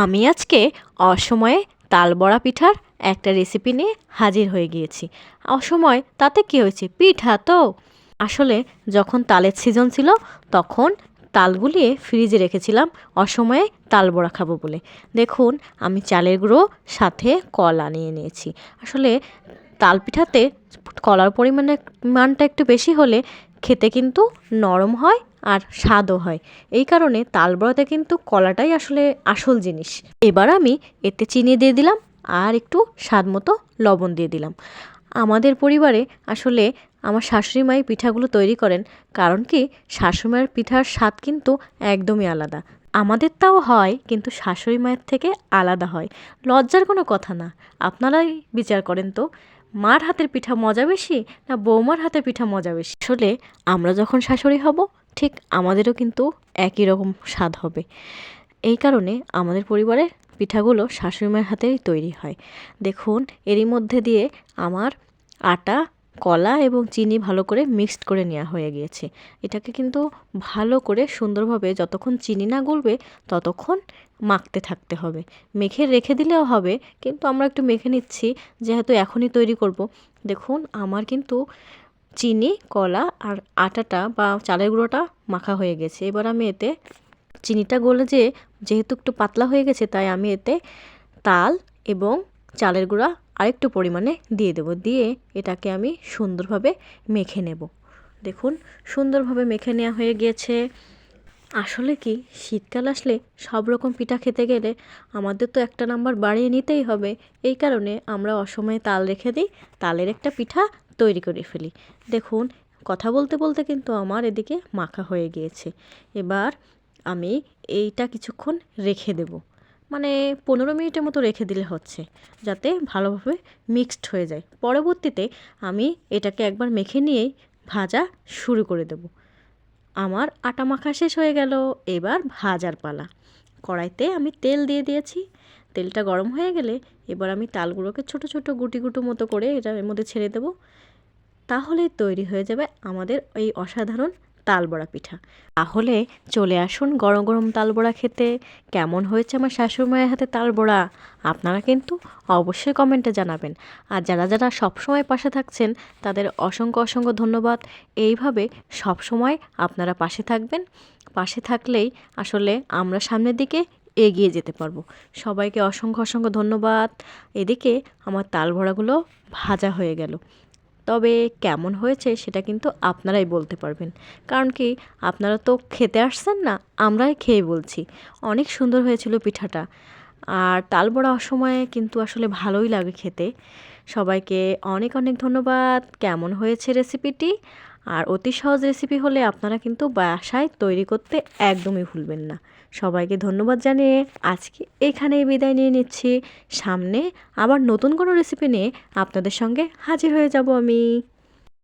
আমি আজকে অসময়ে তাল বড়া পিঠার একটা রেসিপি নিয়ে হাজির হয়ে গিয়েছি। অসময় তাতে কী হয়েছে? পিঠা তো। আসলে যখন তালের সিজন ছিল, তখন তাল গুলিয়ে ফ্রিজে রেখেছিলাম, অসময়ে তাল বড়া খাব বলে। দেখুন, আমি চালের গুঁড়ো, সাথে কলা নিয়ে নিয়েছি। আসলে তাল পিঠাতে কলার পরিমাণে, মানটা একটু বেশি হলে খেতে কিন্তু নরম হয় আর স্বাদও হয়। এই কারণে তাল বড়াতে কিন্তু কলাটাই আসলে আসল জিনিস। এবার আমি এতে চিনি দিয়ে দিলাম আর একটু স্বাদ মতো লবণ দিয়ে দিলাম। আমাদের পরিবারে আসলে আমার শাশুড়ি মাই পিঠাগুলো তৈরি করেন, কারণ কি শাশুড়ি মায়ের পিঠার স্বাদ কিন্তু একদমই আলাদা। আমাদের তাও হয়, কিন্তু শাশুড়ি মায়ের থেকে আলাদা হয়। লজ্জার কোনো কথা না। আপনারাই বিচার করেন তো, মার হাতের পিঠা মজা বেশি না বৌমার হাতের পিঠা মজা বেশি? আসলে আমরা যখন শাশুড়ি হব ঠিক আমাদেরও কিন্তু একই রকম স্বাদ হবে। এই কারণে আমাদের পরিবারে পিঠাগুলো শাশুড়ি মায়ের হাতেই তৈরি হয়। দেখুন, এরই মধ্যে দিয়ে আমার আটা, কলা এবং চিনি ভালো করে মিক্সড করে নেওয়া হয়ে গিয়েছে। এটাকে কিন্তু ভালো করে সুন্দরভাবে যতক্ষণ চিনি না গলবে, ততক্ষণ মাখতে থাকতে হবে। মেখে রেখে দিলেও হবে, কিন্তু আমরা একটু মেখে নিচ্ছি, যেহেতু এখনই তৈরি করব। দেখুন, আমার কিন্তু চিনি, কলা আর আটাটা বা চালের গুঁড়োটা মাখা হয়ে গেছে। এবার আমি এতে চিনিটা গলে যে যেহেতু একটু পাতলা হয়ে গেছে, তাই আমি এতে তাল এবং চালের গুঁড়া আরেকটু পরিমাণে দিয়ে দেবো। দিয়ে এটাকে আমি সুন্দরভাবে মেখে নেব। দেখুন, সুন্দরভাবে মেখে নেওয়া হয়ে গিয়েছে আসলে কি, শীতকাল আসলে সব রকম পিঠা খেতে গেলে আমাদের তো একটা নাম্বার বাড়িয়ে নিতেই হবে। এই কারণে আমরা অসময়ে তাল রেখে দিই, তালের একটা পিঠা তৈরি করে ফেলি। দেখুন, কথা বলতে বলতে কিন্তু আমার এদিকে মাখা হয়ে গিয়েছে। এবার আমি এইটা কিছুক্ষণ রেখে দেব। মানে পনেরো মিনিটের মতো রেখে দিলে হচ্ছে, যাতে ভালোভাবে মিক্সড হয়ে যায়। পরবর্তীতে আমি এটাকে একবার মেখে নিয়েই ভাজা শুরু করে দেব। আমার আটা মাখা শেষ হয়ে গেল। এবার ভাজার পালা। কড়াইতে আমি তেল দিয়ে দিয়েছি। তেলটা গরম হয়ে গেলে এবার আমি তালগুলোকে ছোট ছোট গুটি গুটো মতো করে এটা এর মধ্যে ছেড়ে দেবো। তাহলেই তৈরি হয়ে যাবে আমাদের এই অসাধারণ তালবড়া পিঠা। তাহলে চলে আসুন গরম গরম তালবড়া খেতে। কেমন হয়েছে আমার শাশুড়ি মায়ের হাতে তালবড়া? আপনারা কিন্তু অবশ্যই কমেন্টে জানাবেন। আর যারা যারা সবসময় পাশে থাকছেন, তাদের অসংখ্য অসংখ্য ধন্যবাদ। এইভাবে সবসময় আপনারা পাশে থাকবেন। পাশে থাকলেই আসলে আমরা সামনের দিকে এগিয়ে যেতে পারব। সবাইকে অসংখ্য অসংখ্য ধন্যবাদ। এদিকে আমার তাল ভরাগুলো ভাজা হয়ে গেল। তবে কেমন হয়েছে সেটা কিন্তু আপনারাই বলতে পারবেন। কারণ কি, আপনারা তো খেতে আসছেন না, আমরাই খেয়ে বলছি। অনেক সুন্দর হয়েছিল পিঠাটা। আর তাল বড়া অসময়ে কিন্তু আসলে ভালোই লাগে খেতে। সবাইকে অনেক অনেক ধন্যবাদ। কেমন হয়েছে রেসিপিটি আর অতি সহজ রেসিপি হলে আপনারা কিন্তু বাসায় তৈরি করতে একদমই ভুলবেন না। সবাইকে ধন্যবাদ জানিয়ে আজকে এখানেই বিদায় নিয়ে নিচ্ছি। সামনে আবার নতুন কোনো রেসিপি নিয়ে আপনাদের সঙ্গে হাজির হয়ে যাব আমি।